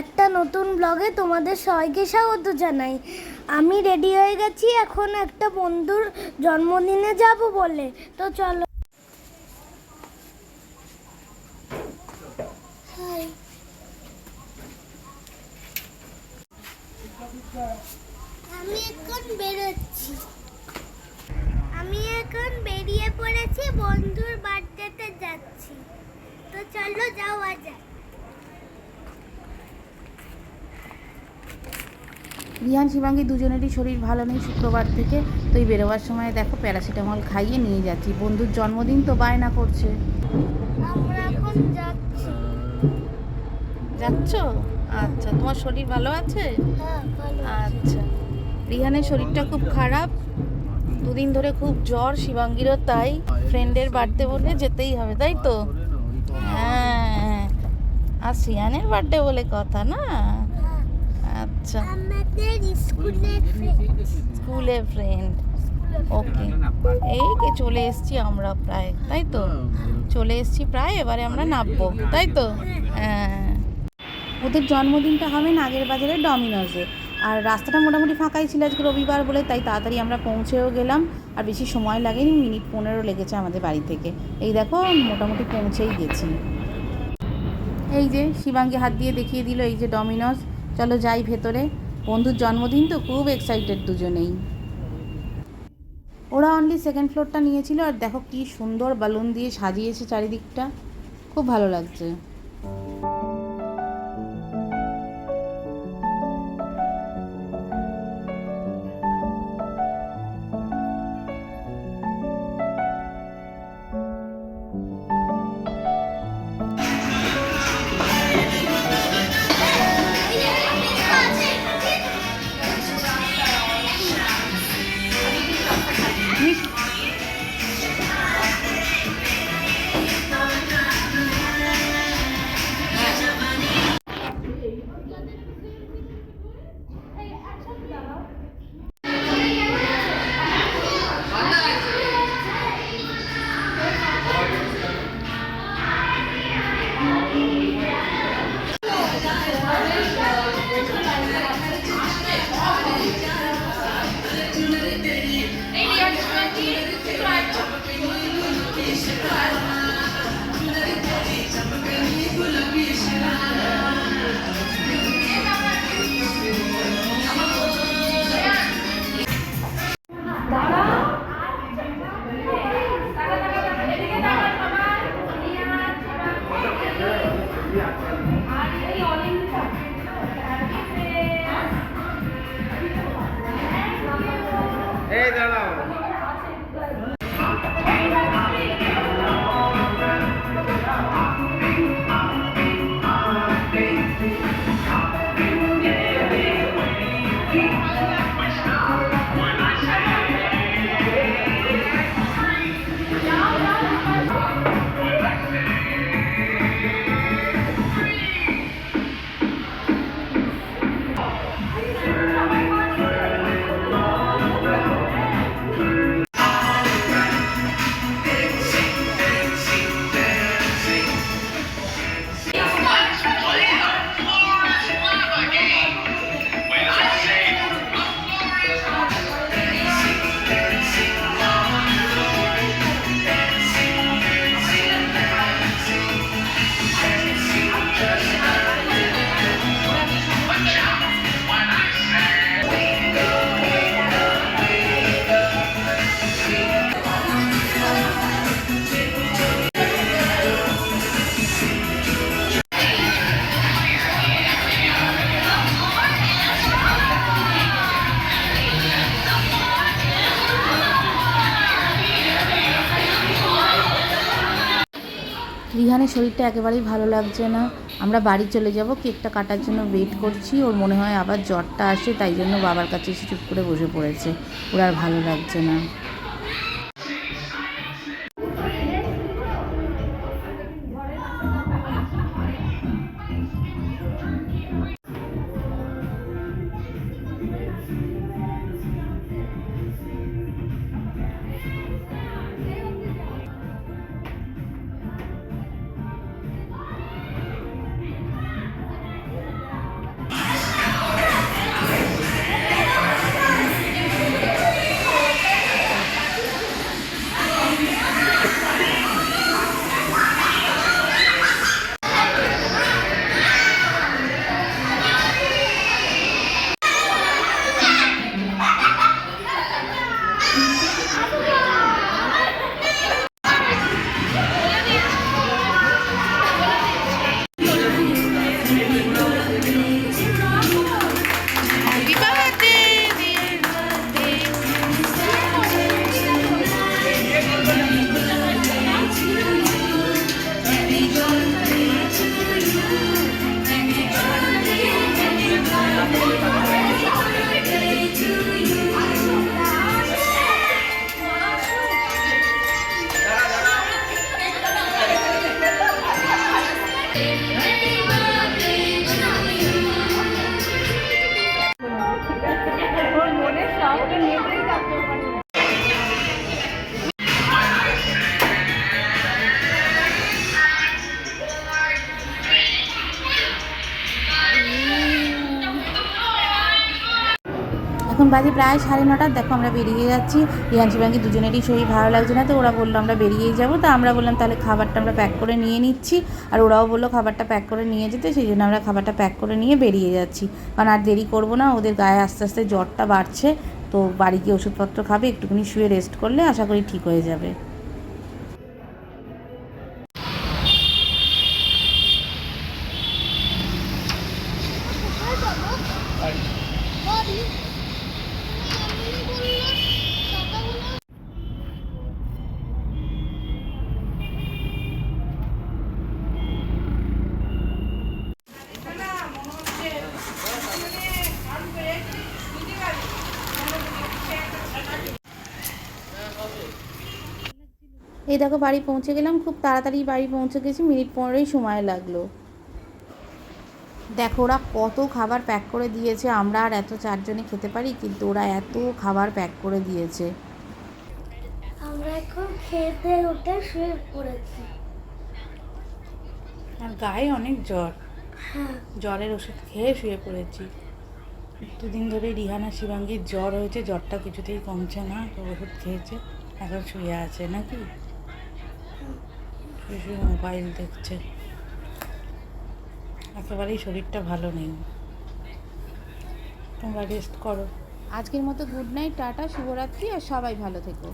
একটা নতুন ব্লগে তোমাদের সবাইকে স্বাগত জানাই। আমি রেডি হয়ে গেছি, এখন একটা বন্ধুর জন্মদিনে যাব বলে। তো চলো। আমি এখন বেরোচ্ছি। আমি এখন বেরিয়ে পড়েছি, বন্ধুর বার্থডেতে যাচ্ছি। তো চলো যাওয়া যাক। রিহান শিবাঙ্গী দুজনেরই শরীর ভালো নেই শুক্রবার থেকে। তো এই বেরোবার সময় দেখো প্যারাসিটামল খাইয়ে নিয়ে যাচ্ছি। বন্ধুর জন্মদিন তো বায়না করছে। এখন যাচ্ছি। যাচ্ছ? আচ্ছা তোমার শরীর ভালো আছে? হ্যাঁ আচ্ছা। রিহানের শরীরটা খুব খারাপ। দুদিন ধরে খুব জ্বর শিবাঙ্গীরও তাই। ফ্রেন্ডের বার্থডে বলে যেতেই হবে তাই তো? হ্যাঁ আর শ্রিয়ানের বার্থডে বলে কথা না? হ্যাঁ, আচ্ছা। আমাদের। স্কুলে ফ্রেন্ড ওকে এই কে চলে এসেছি আমরা প্রায় তাই তো? চলে এসেছি প্রায় এবারে আমরা নামবো তাই তো? হ্যাঁ। ওদের জন্মদিনটা হবে নাগের বাজারে ডমিনোজে। আর রাস্তাটা মোটামুটি ফাঁকাই ছিল আজকে রবিবার বলে তাই তাড়াতাড়ি আমরা পৌঁছেও গেলাম। আর বেশি সময় লাগেনি মিনিট পনেরো লেগেছে আমাদের বাড়ি থেকে। এই দেখো মোটামুটি পৌঁছেই গেছি। এই যে শিবাঙ্গী হাত দিয়ে দেখিয়ে দিল এই যে ডমিনোজ। চলো যাই ভেতরে। বন্ধুর জন্মদিন তো খুব এক্সাইটেড দুজনেই। ওরা অনলি সেকেন্ড ফ্লোরটা নিয়েছিল আর দেখো কি সুন্দর বালুন দিয়ে সাজিয়েছে চারিদিকটা। খুব ভালো লাগছে। রিহানের শরীরটা একেবারেই ভালো লাগছে না। আমরা বাড়ি চলে যাব, কেকটা কাটার জন্য ওয়েট করছি। ওর মনে হয় আবার জ্বরটা আসে, তাই জন্য বাবার কাছে এসে চুপ করে বসে পড়েছে। ওর আর ভালো লাগছে না। বাজে প্রায় সাড়ে নটা। দেখো আমরা বেরিয়ে যাচ্ছি। রিয়ান শিবাঙ্গি দুজনেরই শরীর ভালো লাগছে না তো ওরা বলল আমরা বেরিয়েই যাব। তো আমরা বললাম তাহলে খাবারটা আমরা প্যাক করে নিয়ে নিচ্ছি। আর ওরাও বলল খাবারটা প্যাক করে নিয়ে যেতে। সেই জন্য আমরা খাবারটা প্যাক করে নিয়ে বেরিয়ে যাচ্ছি। কারণ আর দেরি করব না, ওদের গায়ে আস্তে আস্তে জ্বরটা বাড়ছে। তো বাড়ি গিয়ে ওষুধপত্র খাবে, একটুখানি শুয়ে রেস্ট করলে আশা করি ঠিক হয়ে যাবে। এই দেখো বাড়ি পৌঁছে গেলাম খুব তাড়াতাড়ি বাড়ি পৌঁছে গেছি মিনিট পনেরোই সময় লাগল। দেখো ওরা কত খাবার প্যাক করে দিয়েছে আমরা আর এত চারজনে খেতে পারি কিন্তু ওরা এত খাবার প্যাক করে দিয়েছে। আমরা এখন খেতে উঠে শুয়ে পড়েছি। আর গায়ে অনেক জ্বর। হ্যাঁ। জ্বরের ওষুধ খেয়ে শুয়ে পড়েছি। দুদিন ধরে রিহানা শিবাঙ্গীর জ্বর হয়েছে জ্বরটা কিছুতেই কমছে না তো ওষুধ খেয়েছে এখন শুয়ে আছে নাকি? শুয়ে মোবাইল দেখছে। একেবারেই শরীরটা ভালো নেই। তোমরা রেস্ট করো। আজকের মতো গুড নাইট টাটা, শুভরাত্রি, আর সবাই ভালো থেকো।